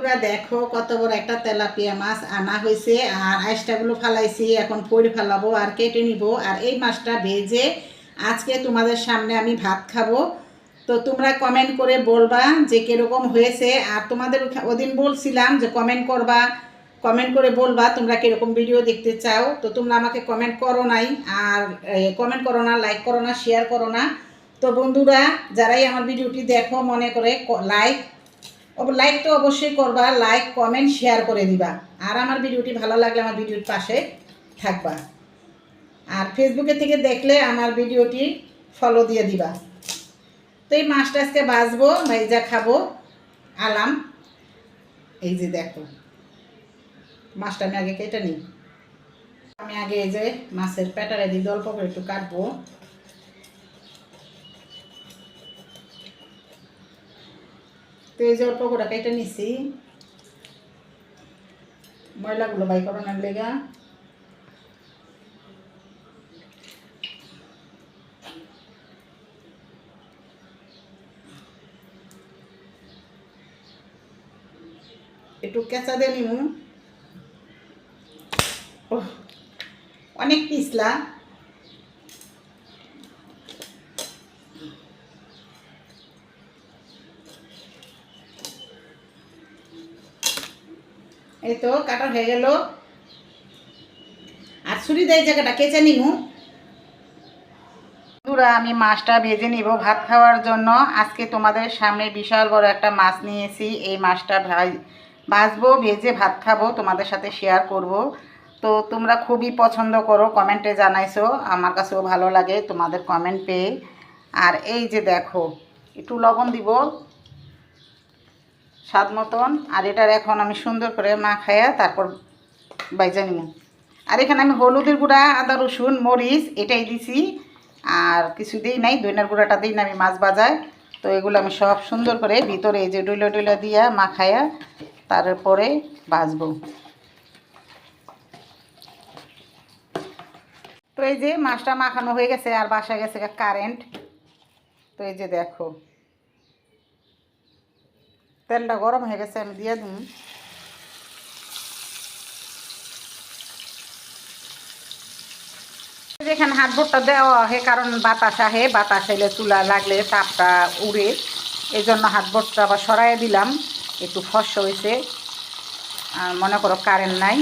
পুরা দেখো কত বড় একটা তেলাপিয়া মাছ আনা হয়েছে, আর আইসটাগুলো ফালাইছি, এখন পরে ফালাবো আর কেটে নিব। আর এই মাছটা ভেজে আজকে তোমাদের সামনে আমি ভাত খাব। তো তোমরা কমেন্ট করে বলবা যে কীরকম হয়েছে, আর তোমাদের ওদিন বলছিলাম যে কমেন্ট করবা। কমেন্ট করে বলবা তোমরা কীরকম ভিডিও দেখতে চাও। তো তোমরা আমাকে কমেন্ট করো নাই, আর কমেন্ট করো না লাইক করো না শেয়ার করো না। তো বন্ধুরা, যারাই আমার ভিডিওটি দেখো, মনে করে লাইক লাইক তো অবশ্যই করবা লাইক কমেন্ট শেয়ার করে দিবা। আর আমার ভিডিওটি ভালো লাগলে আমার ভিডিওর পাশে থাকবা। আর ফেসবুকে থেকে দেখলে আমার ভিডিওটি ফলো দিয়ে দিবা। তো এই মাছটা আজকে বাজবো ভাইজা খাব, আলাম। এই যে দেখো, মাছটা আমি আগে কেটে নিই। আমি আগে এই যে মাছের প্যাটারে দিয়ে অল্প করে একটু কাটবো। তো এই যে অল্প করে কেটে নিছি। ময়লাগুলো বাই করানোর লেগা। একটু কেঁচা দিয়ে নিমু। অনেক পিছলা। এই তো, কাটা হয়ে গেল। আর ছুরি দেয় জায়গাটা কেচে নিমু বন্ধুরা, আমি মাছটা ভেজে নিব ভাত খাওয়ার জন্য। আজকে তোমাদের সামনে বিশাল বড় একটা মাছ নিয়েছি এই মাছটা ভাজবো, ভেজে ভাত খাব, তোমাদের সাথে শেয়ার করব। তো তোমরা খুবই পছন্দ করো, কমেন্টে জানাইছো। আমার কাছেও ভালো লাগে তোমাদের কমেন্ট পেয়ে। আর এই যে দেখো, একটু লবণ দিব। স্বাদ মতন। আর এটার এখন আমি সুন্দর করে মাখাইয়া তারপর বাইজা নিব আর এখানে আমি হলুদের গুঁড়া, আদা, রসুন, মরিচ এটাই দিছি। আর কিছু দিই নাই, দইনার গুঁড়াটা দিই না, আমি মাছ বাজায় তো এগুলো আমি সব সুন্দর করে ভিতরে যে ডুইলো ডুইলো দিয়া মাখাইয়া তারপরে ভাজবো। তো এই যে মাছটা মাখানো হয়ে গেছে আর বাসা গেছে কারেন্ট। তো এই যে দেখো। তেলটা গরম হয়ে গেছে, আমি দিয়ে দিই। যেখানে হাত ভোটটা দেওয়া হয় কারণ বাতাস আহে, বাতাস এলে চুলা লাগলে তাপটা উড়ে। এই জন্য হাত ভোটটা আবার সরাই দিলাম, একটু ফস হয়েছে। আর মনে করো কারেন্ট নাই।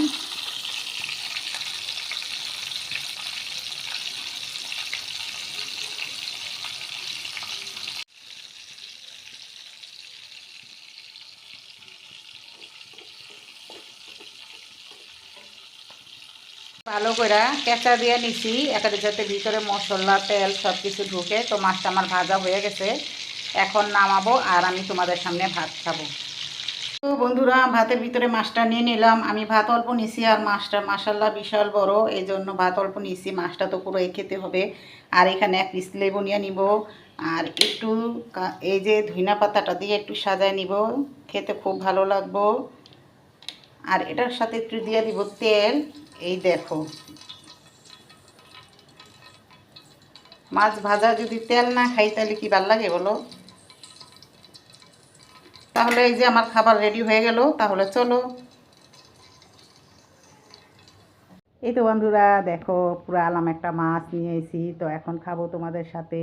ভালো করে কেঁচা দিয়ে নিছি একেবারে যাতে ভিতরে মশলা, তেল সব কিছু ঢুকে, তো মাছটা আমার ভাজা হয়ে গেছে। এখন নামাবো আর আমি তোমাদের সামনে ভাত খাব। তো বন্ধুরা ভাতের ভিতরে মাছটা নিয়ে নিলাম। আমি ভাত অল্প নিছি আর মাছটা মাসাল্লাহ বিশাল বড় এই জন্য ভাত অল্প নিছি। মাছটা তো পুরো খেতে হবে। আর এখানে এক পিস লেবু নিয়ে নিব। আর একটু এই যে ধইনা পাতাটা দিয়ে একটু সাজায় নিব। খেতে খুব ভালো লাগবো। আর এটার সাথে একটু দিয়ে দিব তেল। এই দেখো। মাছ ভাজা যদি তেল না খাই, তাহলে কি ভালো লাগে বলো? তাহলে এই যে আমার খাবার রেডি হয়ে গেল, তাহলে চলো। এই তো বন্ধুরা, দেখো পুরো আলাম একটা মাছ নিয়ে এসি তো এখন খাব তোমাদের সাথে।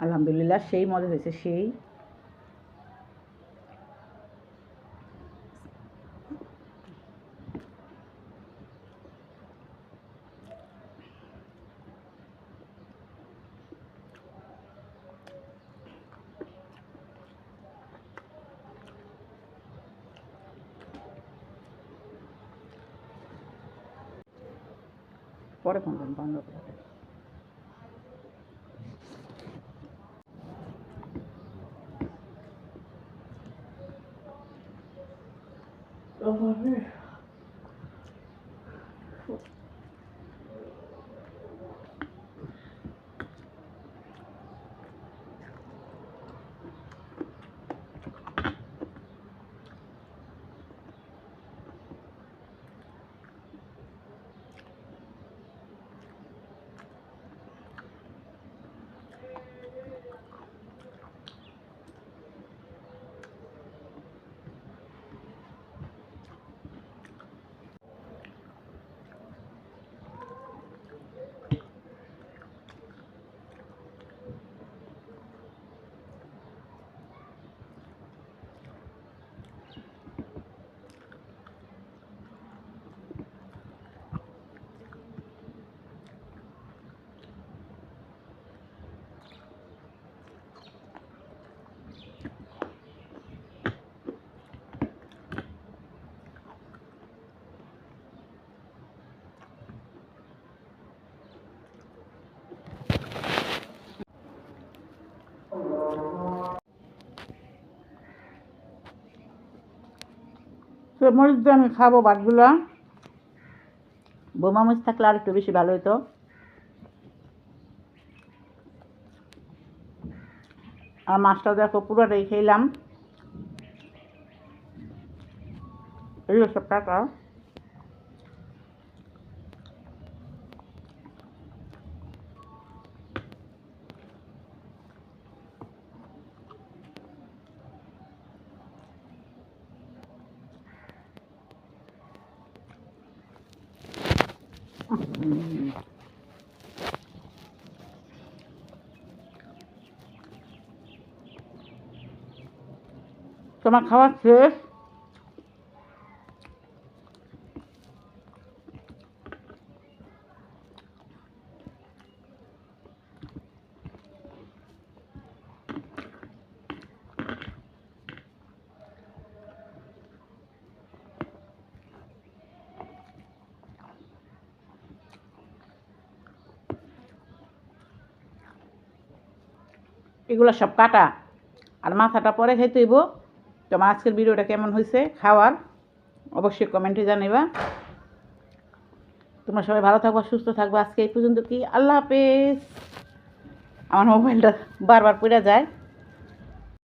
আলহামদুলিল্লাহ সেই মজা হয়েছে সেই। পরে ফোন বন্ধ করে over here. আজকে মরিচ দিয়ে আমি খাব ভাতগুলো। বোমা মরিচ থাকলে আর একটু বেশি ভালো হতো আর মাছটা দেখো পুরোটাই খেলাম। এই সব টাকা। তোমার খাওয়া শেষ? এগুলো সব কাটা। আর মাথাটা পরে খাইতে হইব। তোমার আজকের ভিডিওটা কেমন হয়েছে খাওয়ার? অবশ্যই কমেন্টে জানাইবা তোমরা সবাই ভালো থাকবা, সুস্থ থাকবা। আজকে এই পর্যন্ত কি? আল্লাহ হাফেজ। আমার মোবাইলটা বারবার পড়ে যায়।